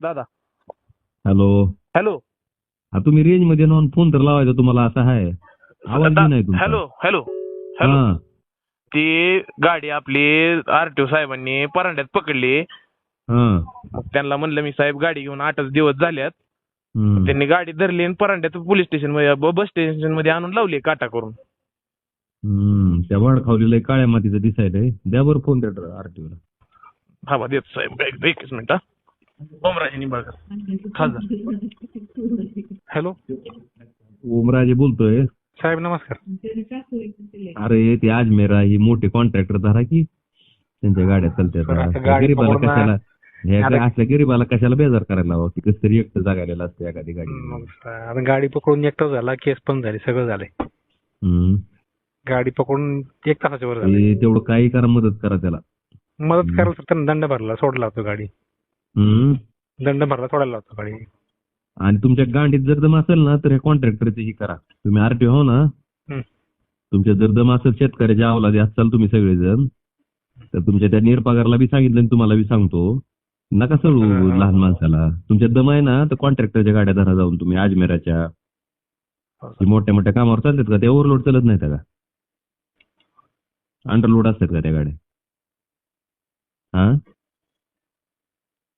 दादा. Hello hello हा तुम्ही रेंजमध्ये नॉन फोन तर लावायचा तुम्हाला असा आहे आवाज दा- बी नाही तुमचा. हॅलो हॅलो हॅलो हा. ती गाडी आपली आरटीओ साहेबांनी परांड्यात पकडली. हा. मग त्यांना म्हणलं मी साहेब गाडी घेऊन आठच दिवस झाल्यात. हम्म. त्यांनी गाडी धरली आणि परांड्यात पोलीस स्टेशनमध्ये बस स्टेशनमध्ये आणून लावली काटा करून. हम्म. त्या वाढ खावलेलं काळ्या मातीचं दिसायलंय. द्या बरं फोन त्या आरटीओला हा बा देतो साहेब. एक एकच मिनिट हा. ओमराजे निंबाळकर खासदार. हॅलो. ओमराजे बोलतोय. साहेब नमस्कार. अरे ते अजमेरा ही मोठे कॉन्ट्रॅक्टर धरा की. त्यांच्या गाड्या चालत्यात सर, आता त्या गाडी गरीबाला कशाला असल्या गरीबाला कशाला बेजार करायला हवं ती कसं तरी एकटं जागायला असते एखादी गाडी. गाडी पकडून एकटा झाला केस पण झाली सगळं झालंय. हम्म. गाडी पकडून एक तासाच्या वर झाली ते तेवढं काही करा मदत करा त्याला. मदत करायला दंड भरला सोडला होतो गाडी. दंड भरला सोडायला होतो गाडी आणि तुमच्या गांडीत जर दम असेल ना तर हे कॉन्ट्रॅक्टरची ही करा. तुम्ही आरटीओ हो ना. तुमच्या जर दम असेल शेतकऱ्याच्या अवलादी असाल तुम्ही सगळेजण. तर तुमच्या त्या निरपगारला बी सांगितलं आणि तुम्हाला बी सांगतो. नका हा. लहान माणसाला. तुमच्या दम आहे ना तर कॉन्ट्रॅक्टरच्या गाड्या धरा जाऊन तुम्ही अजमेराच्या. हो, मोठ्या मोठ्या कामावर चालतात का? ते ओव्हरलोड चालत नाही का? अंडरलोड असतात का त्या गाड्या? हा?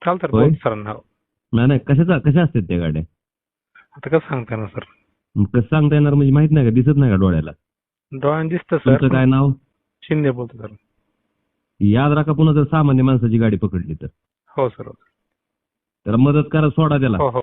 चालतं होय. बोल सरांना नाही नाही कशाचा कशा असतात त्या गाड्या? आता कसं सांगता ना सर? मग कसं सांगता येणार म्हणजे माहीत नाही का दिसत नाही का डोळ्याला? डोळ्यानं दिसतं तुमचं सर काय नाव? शिंदे बोलतो सर. याद राखा पुन्हा जर सामान्य माणसाची गाडी पकडली तर. हो सर. त्याला मदत करा सोडा त्याला. हो हो.